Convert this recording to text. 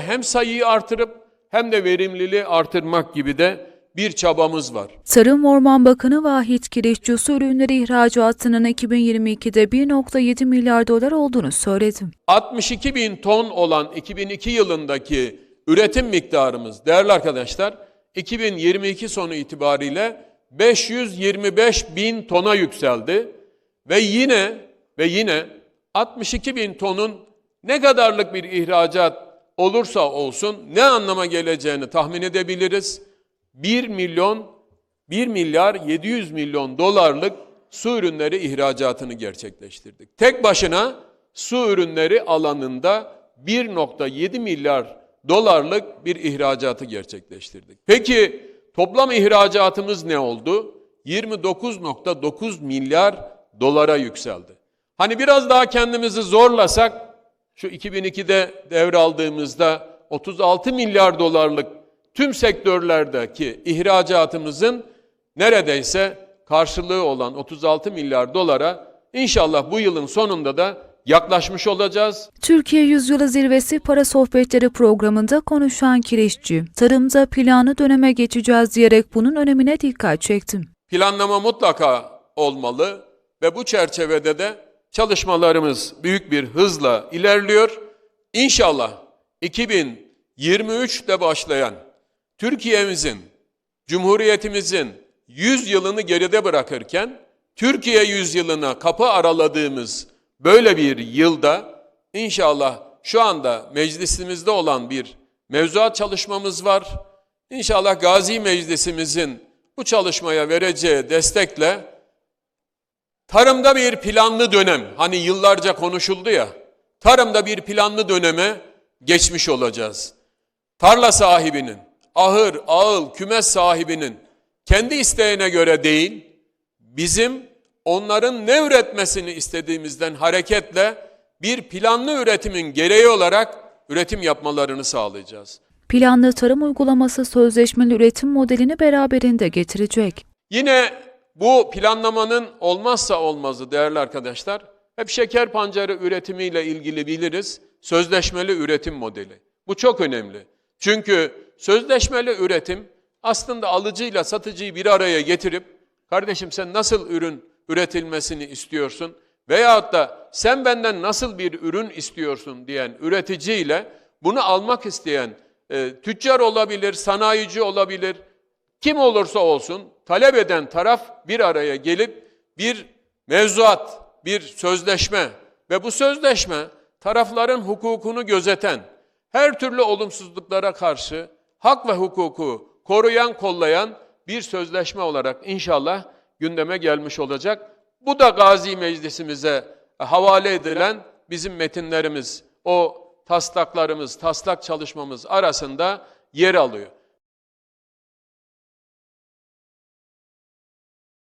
Hem sayıyı artırıp hem de verimliliği artırmak gibi de bir çabamız var. Tarım Orman Bakanı Vahit Kireççi su ürünleri ihracatının 2022'de 1.7 milyar dolar olduğunu söyledi. 62 bin ton olan 2002 yılındaki üretim miktarımız değerli arkadaşlar 2022 sonu itibariyle 525 bin tona yükseldi ve yine ve yine 62 bin tonun ne kadarlık bir ihracat olursa olsun ne anlama geleceğini tahmin edebiliriz. 1 milyon 1 milyar 700 milyon dolarlık su ürünleri ihracatını gerçekleştirdik. Tek başına su ürünleri alanında 1.7 milyar dolarlık bir ihracatı gerçekleştirdik. Peki toplam ihracatımız ne oldu? 29.9 milyar dolara yükseldi. Hani biraz daha kendimizi zorlasak şu 2002'de devraldığımızda 36 milyar dolarlık tüm sektörlerdeki ihracatımızın neredeyse karşılığı olan 36 milyar dolara inşallah bu yılın sonunda da yaklaşmış olacağız. Türkiye Yüzyılı Zirvesi Para Sohbetleri programında konuşan Kireççi, tarımda planlı döneme geçeceğiz diyerek bunun önemine dikkat çekti. Planlama mutlaka olmalı ve bu çerçevede de çalışmalarımız büyük bir hızla ilerliyor. İnşallah 2023'te başlayan Türkiye'mizin, Cumhuriyetimizin 100 yılını geride bırakırken Türkiye 100 yılına kapı araladığımız böyle bir yılda inşallah şu anda meclisimizde olan bir mevzuat çalışmamız var. İnşallah Gazi Meclisimizin bu çalışmaya vereceği destekle tarımda bir planlı dönem, hani yıllarca konuşuldu ya, tarımda bir planlı döneme geçmiş olacağız. Tarla sahibinin, ahır, ağıl, kümes sahibinin kendi isteğine göre değil, bizim onların ne üretmesini istediğimizden hareketle bir planlı üretimin gereği olarak üretim yapmalarını sağlayacağız. Planlı tarım uygulaması sözleşmeli üretim modelini beraberinde getirecek. Yine bu planlamanın olmazsa olmazı değerli arkadaşlar, hep şeker pancarı üretimiyle ilgili biliriz, sözleşmeli üretim modeli. Bu çok önemli. Çünkü sözleşmeli üretim aslında alıcıyla satıcıyı bir araya getirip, kardeşim sen nasıl ürün üretilmesini istiyorsun veyahut da sen benden nasıl bir ürün istiyorsun diyen üreticiyle bunu almak isteyen e, tüccar olabilir, sanayici olabilir, kim olursa olsun talep eden taraf bir araya gelip bir mevzuat, bir sözleşme ve bu sözleşme tarafların hukukunu gözeten, her türlü olumsuzluklara karşı hak ve hukuku koruyan, kollayan bir sözleşme olarak inşallah gündeme gelmiş olacak. Bu da Gazi Meclisimize havale edilen bizim metinlerimiz, o taslaklarımız, taslak çalışmamız arasında yer alıyor.